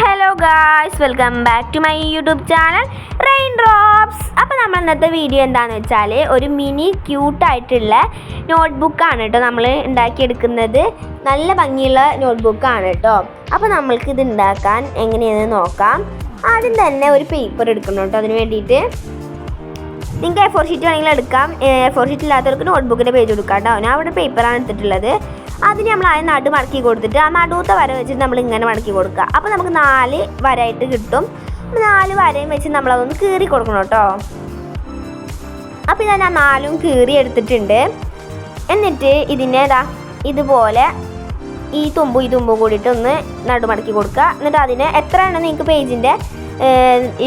Hello guys welcome back to my YouTube channel rain drops അപ്പോൾ നമ്മൾ ഇന്നത്തെ video എന്താണെന്ന് വെച്ചാൽ ഒരു മിനി ക്യൂട്ടായിട്ടുള്ള നോട്ട്ബുക്കാണ് കേട്ടോ നമ്മൾ ഉണ്ടാക്കിയെടുക്കുന്നത്. നല്ല ഭംഗിയുള്ള നോട്ട്ബുക്കാണ് കേട്ടോ അപ്പോൾ നമ്മൾക്ക് ഇത് ഉണ്ടാക്കാൻ എങ്ങനെയാണെന്ന് നോക്കാം. ആദ്യം തന്നെ ഒരു പേപ്പർ എടുക്കണം കേട്ടോ അതിന് വേണ്ടിയിട്ട്. നിങ്ങൾക്ക് എ ഫോർ ഷീറ്റ് വേണമെങ്കിൽ എടുക്കാം. എ ഫോർ ഷീറ്റ് ഇല്ലാത്തവർക്ക് നോട്ട്ബുക്കിന്റെ പേജ് കൊടുക്കാം കേട്ടോ ഞാൻ അവിടെ പേപ്പറാണ് എടുത്തിട്ടുള്ളത്. അതിന് നമ്മൾ ആ നടു മടക്കി കൊടുത്തിട്ട് ആ നടുവത്തെ വര വെച്ചിട്ട് നമ്മൾ ഇങ്ങനെ മടക്കി കൊടുക്കുക. അപ്പോൾ നമുക്ക് നാല് വരയായിട്ട് കിട്ടും. നാല് വരയും വെച്ച് നമ്മളതൊന്ന് കീറി കൊടുക്കണം കേട്ടോ. അപ്പോൾ ഞാൻ നാലും കീറി എടുത്തിട്ടുണ്ട്. എന്നിട്ട് ഇതിനെ ഇതാ ഇതുപോലെ ഈ തുമ്പും ഈ തുമ്പും കൂടിയിട്ട് ഒന്ന് നടുമടക്കി കൊടുക്കുക. എന്നിട്ട് അതിനെ എത്രയാണ് നിങ്ങൾക്ക് പേജിന്റെ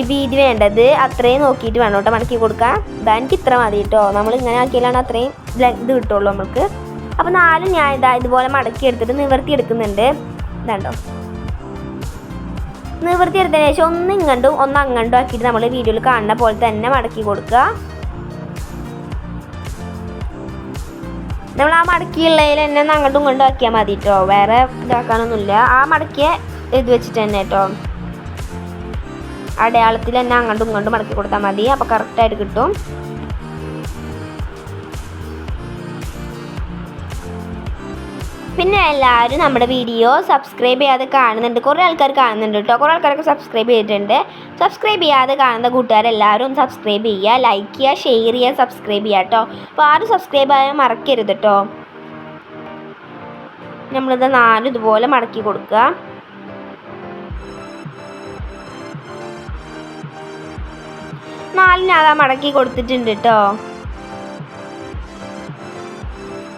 വീതി വേണ്ടത് അത്രയും നോക്കിയിട്ട് വേണം കേട്ടോ മടക്കി കൊടുക്കുക ഇതാ എനിക്ക് ഇത്ര മതി കേട്ടോ. നമ്മൾ ഇങ്ങനെ ആക്കിയാലാണ് അത്രയും ഇത് കിട്ടുള്ളൂ നമുക്ക് അപ്പോൾ നാലും ഞാൻ ഇതാ ഇതുപോലെ മടക്കി എടുത്തിട്ട് നിവർത്തി എടുക്കുന്നുണ്ട്. ഇതാണ്ടോ. നിവർത്തി എടുത്തതിന് ശേഷം ഒന്ന് ഇങ്ങണ്ടും ഒന്ന് അങ്ങണ്ടും ആക്കിയിട്ട് നമ്മൾ വീഡിയോയിൽ കാണുന്ന പോലെ തന്നെ മടക്കി കൊടുക്കുക. നമ്മൾ ആ മടക്കിയുള്ളതിൽ തന്നെ അങ്ങോട്ടും ഇങ്ങോട്ടും ആക്കിയാൽ മതി കേട്ടോ വേറെ ഇതാക്കാനൊന്നുമില്ല. ആ മടക്കിയ ഇത് വെച്ചിട്ട് തന്നെ കേട്ടോ അടയാളത്തിൽ തന്നെ അങ്ങോട്ടും ഇങ്ങോട്ടും മടക്കി കൊടുത്താൽ മതി. അപ്പോൾ കറക്റ്റായിട്ട് കിട്ടും. പിന്നെ എല്ലാവരും നമ്മുടെ വീഡിയോ സബ്സ്ക്രൈബ് ചെയ്യാതെ കാണുന്നുണ്ട്. കുറേ ആൾക്കാർ കാണുന്നുണ്ട് കേട്ടോ. കുറേ ആൾക്കാരൊക്കെ സബ്സ്ക്രൈബ് ചെയ്തിട്ടുണ്ട്. സബ്സ്ക്രൈബ് ചെയ്യാതെ കാണുന്ന കൂട്ടുകാരെല്ലാവരും സബ്സ്ക്രൈബ് ചെയ്യുക ലൈക്ക് ചെയ്യുക ഷെയർ ചെയ്യുക സബ്സ്ക്രൈബ് ചെയ്യുക കേട്ടോ. അപ്പോൾ ആരും സബ്സ്ക്രൈബ് ആയാൽ മറക്കരുത് കേട്ടോ. നമ്മളിത് നാലും ഇതുപോലെ മടക്കി കൊടുക്കുക. നാലിന് അതാ മടക്കി കൊടുത്തിട്ടുണ്ട് കേട്ടോ.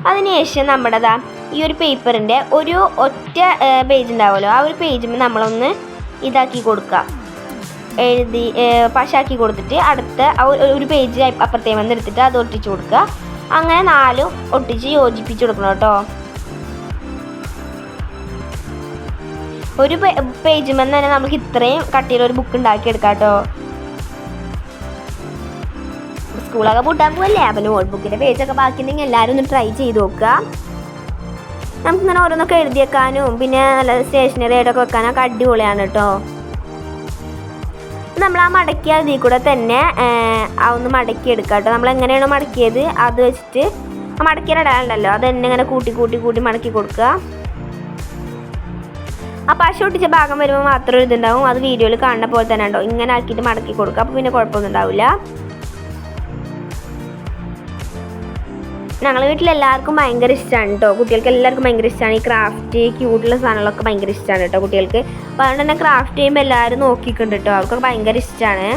അതിനുശേഷം നമ്മുടെതാ ഈ ഒരു പേപ്പറിന്റെ ഒരു ഒറ്റ പേജ് ഉണ്ടാവുമല്ലോ. ആ ഒരു പേജ് നമ്മളൊന്ന് ഇതാക്കി കൊടുക്കുക. എഴുതി പശാക്കി കൊടുത്തിട്ട് അടുത്ത ഒരു- പേജ് അപ്പുറത്തേ വന്ന് എടുത്തിട്ട് അത് ഒട്ടിച്ചു കൊടുക്കുക. അങ്ങനെ നാലും ഒട്ടിച്ച് യോജിപ്പിച്ച് കൊടുക്കണം കേട്ടോ. ഒരു പേജുമെന്ന് തന്നെ നമുക്ക് ഇത്രയും കട്ടിയിൽ ഒരു ബുക്ക് ഉണ്ടാക്കി എടുക്കാം കേട്ടോ. സ്കൂളൊക്കെ പൂട്ടാൻ പോവല്ലേ? അപ്പം നോട്ട്ബുക്കിന്റെ പേജൊക്കെ ബാക്കിയുണ്ടെങ്കിൽ എല്ലാവരും ഒന്ന് ട്രൈ ചെയ്ത് നോക്കുക. നമുക്കിങ്ങനെ ഓരോന്നൊക്കെ എഴുതിയേക്കാനും പിന്നെ നല്ല സ്റ്റേഷനറി ആയിട്ടൊക്കെ വെക്കാനൊക്കെ അടിപൊളിയാണ് കേട്ടോ. നമ്മൾ ആ മടക്കിയ അതിൽ കൂടെ തന്നെ ഒന്ന് മടക്കി എടുക്കുക കേട്ടോ. നമ്മൾ എങ്ങനെയാണോ മടക്കിയത് അത് വെച്ചിട്ട് ആ മടക്കിയ ഇടാനുണ്ടല്ലോ അത് തന്നെ ഇങ്ങനെ കൂട്ടി കൂട്ടി കൂട്ടി മടക്കി കൊടുക്കുക. ആ പശ ഒട്ടിച്ച ഭാഗം വരുമ്പോൾ മാത്രം ഒരു ഇതുണ്ടാവും. അത് വീഡിയോയിൽ കാണുന്ന പോലെ തന്നെ ഉണ്ടോ? ഇങ്ങനെ ആക്കിയിട്ട് മടക്കി കൊടുക്കുക. അപ്പോൾ പിന്നെ കുഴപ്പമൊന്നും ഉണ്ടാവില്ല. ഞങ്ങളെ വീട്ടിൽ എല്ലാവർക്കും ഭയങ്കര ഇഷ്ടമാണ് കേട്ടോ കുട്ടികൾക്ക് എല്ലാവർക്കും ഭയങ്കര ഇഷ്ടമാണ് ഈ ക്രാഫ്റ്റ് ക്യൂട്ടുള്ള സാധനങ്ങളൊക്കെ ഭയങ്കര ഇഷ്ടമാണ് കേട്ടോ കുട്ടികൾക്ക്. അപ്പോൾ അതുകൊണ്ട് തന്നെ ക്രാഫ്റ്റ് ചെയ്യുമ്പോൾ എല്ലാവരും നോക്കിയിട്ടുണ്ട് കേട്ടോ അവർക്കൊക്കെ ഭയങ്കര ഇഷ്ടമാണ്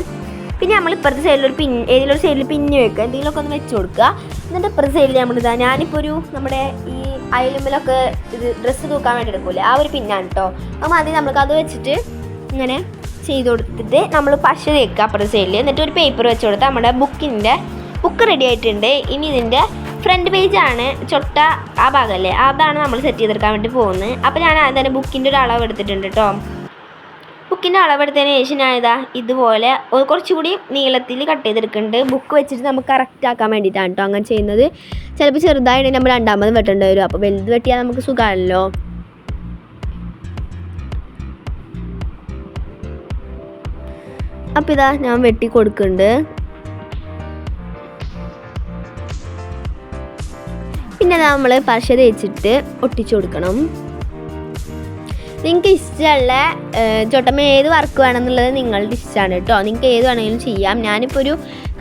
പിന്നെ നമ്മൾ ഇപ്പുറത്തെ സൈഡിൽ ഒരു പിൻ ഏതെങ്കിലും സൈഡിൽ പിന്ന് വെക്കുക എന്തെങ്കിലുമൊക്കെ ഒന്ന് വെച്ച് കൊടുക്കുക എന്നിട്ട് ഇപ്പുറത്തെ സൈഡിൽ നമ്മളിതാ ഞാനിപ്പോൾ ഒരു നമ്മുടെ ഈ അയലുമ്പിലൊക്കെ ഇത് ഡ്രസ്സ് തൂക്കാൻ വേണ്ടി എടുക്കൂലേ? ആ ഒരു പിന്നാണ് കേട്ടോ അപ്പം ആദ്യം നമുക്ക് അത് വെച്ചിട്ട് ഇങ്ങനെ ചെയ്ത് കൊടുത്തിട്ട് നമ്മൾ പശ തേക്കുക അപ്പുറത്തെ സൈഡിൽ എന്നിട്ട് ഒരു പേപ്പർ വെച്ച് കൊടുത്താൽ നമ്മുടെ ബുക്കിന്റെ ബുക്ക് റെഡി ആയിട്ടുണ്ട്. ഇനി ഇതിന്റെ ഫ്രണ്ട് പേജാണ് ചൊട്ട ആ ഭാഗമല്ലേ? അതാണ് നമ്മൾ സെറ്റ് ചെയ്തെടുക്കാൻ വേണ്ടി പോകുന്നത്. അപ്പോൾ ഞാൻ ആദ്യം തന്നെ ബുക്കിന്റെ ഒരു അളവ് എടുത്തിട്ടുണ്ട് കേട്ടോ ബുക്കിന്റെ അളവെടുത്തതിന് ശേഷം ഞാൻ ഇതാ ഇതുപോലെ കുറച്ചുകൂടി നീളത്തിൽ കട്ട് ചെയ്തെടുക്കുന്നുണ്ട്. ബുക്ക് വെച്ചിട്ട് നമുക്ക് കറക്റ്റ് ആക്കാൻ വേണ്ടിയിട്ടാണ് കേട്ടോ അങ്ങനെ ചെയ്യുന്നത്. ചിലപ്പോൾ ചെറുതായിട്ട് നമ്മൾ രണ്ടാമത് വെട്ടേണ്ടി വരും. അപ്പോൾ വലുത് വെട്ടിയാൽ നമുക്ക് സുഖമാണല്ലോ. അപ്പോൾ ഇതാ ഞാൻ വെട്ടി കൊടുക്കുന്നുണ്ട്. പിന്നെ നമ്മൾ പശ തേച്ചിട്ട് ഒട്ടിച്ചു കൊടുക്കണം. നിങ്ങൾക്ക് ഇഷ്ടമുള്ള ചൊട്ടമ്മ ഏത് വർക്ക് വേണമെന്നുള്ളത് നിങ്ങളുടെ ഇഷ്ടമാണ് കേട്ടോ. നിങ്ങൾക്ക് ഏത് വേണമെങ്കിലും ചെയ്യാം. ഞാനിപ്പോൾ ഒരു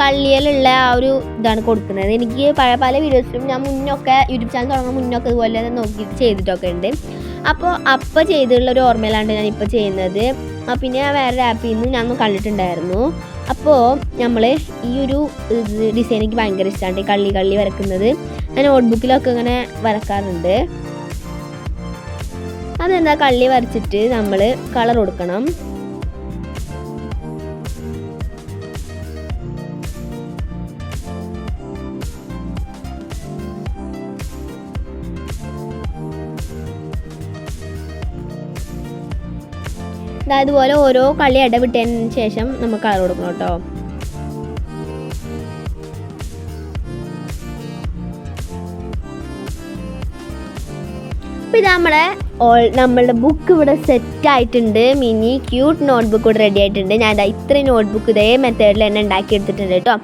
കള്ളിയിലുള്ള ആ ഒരു ഇതാണ് കൊടുക്കുന്നത്. എനിക്ക് പല പല വീഡിയോസിലും ഞാൻ മുന്നൊക്കെ യൂട്യൂബ് ചാനൽ തുടങ്ങുന്ന മുന്നൊക്കെ ഇതുപോലെ തന്നെ നോക്കി ചെയ്തിട്ടൊക്കെ ഉണ്ട്. അപ്പോൾ അപ്പോൾ ചെയ്തിട്ടുള്ള ഒരു ഓർമ്മയിലാണ് ഞാനിപ്പോൾ ചെയ്യുന്നത്. പിന്നെ ഞാൻ വേറൊരു ആപ്പിൽ നിന്ന് ഞാൻ ഒന്ന് കണ്ടിട്ടുണ്ടായിരുന്നു. അപ്പോൾ നമ്മൾ ഈ ഒരു ഡിസൈൻ എനിക്ക് ഭയങ്കര ഇഷ്ടമാണ് കള്ളി കള്ളി വരക്കുന്നത്. ഞാൻ നോട്ട്ബുക്കിലൊക്കെ ഇങ്ങനെ വരക്കാറുണ്ട്. അതെന്താ? കള്ളി വരച്ചിട്ട് നമ്മൾ കളർ കൊടുക്കണം. ഇതുപോലെ ഓരോ കളി ഇടവിട്ടതിന് ശേഷം നമുക്ക് കളർ കൊടുക്കണം കേട്ടോ. ഇത് നമ്മളെ ഓൾ നമ്മളുടെ ബുക്ക് ഇവിടെ സെറ്റ് ആയിട്ടുണ്ട്. മിനി ക്യൂട്ട് നോട്ട്ബുക്ക് ഇവിടെ റെഡി ആയിട്ടുണ്ട്. ഞാൻ ഇതാ ഇത്രയും നോട്ട്ബുക്ക് ഇതേ മെത്തേഡിൽ തന്നെ ഉണ്ടാക്കിയെടുത്തിട്ടുണ്ട് കേട്ടോ.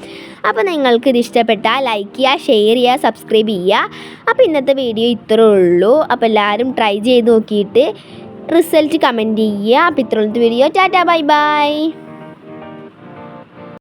അപ്പോൾ നിങ്ങൾക്ക് ഇത് ഇഷ്ടപ്പെട്ടാൽ ലൈക്ക് ചെയ്യുക ഷെയർ ചെയ്യുക സബ്സ്ക്രൈബ് ചെയ്യുക. അപ്പോൾ ഇന്നത്തെ വീഡിയോ ഇത്രേ ഉള്ളൂ. അപ്പോൾ എല്ലാവരും ട്രൈ ചെയ്ത് നോക്കിയിട്ട് റിസൾട്ട് കമന്റ് ചെയ്യുക. അപ്പോൾ വീഡിയോ ടാറ്റാ ബൈ ബൈ.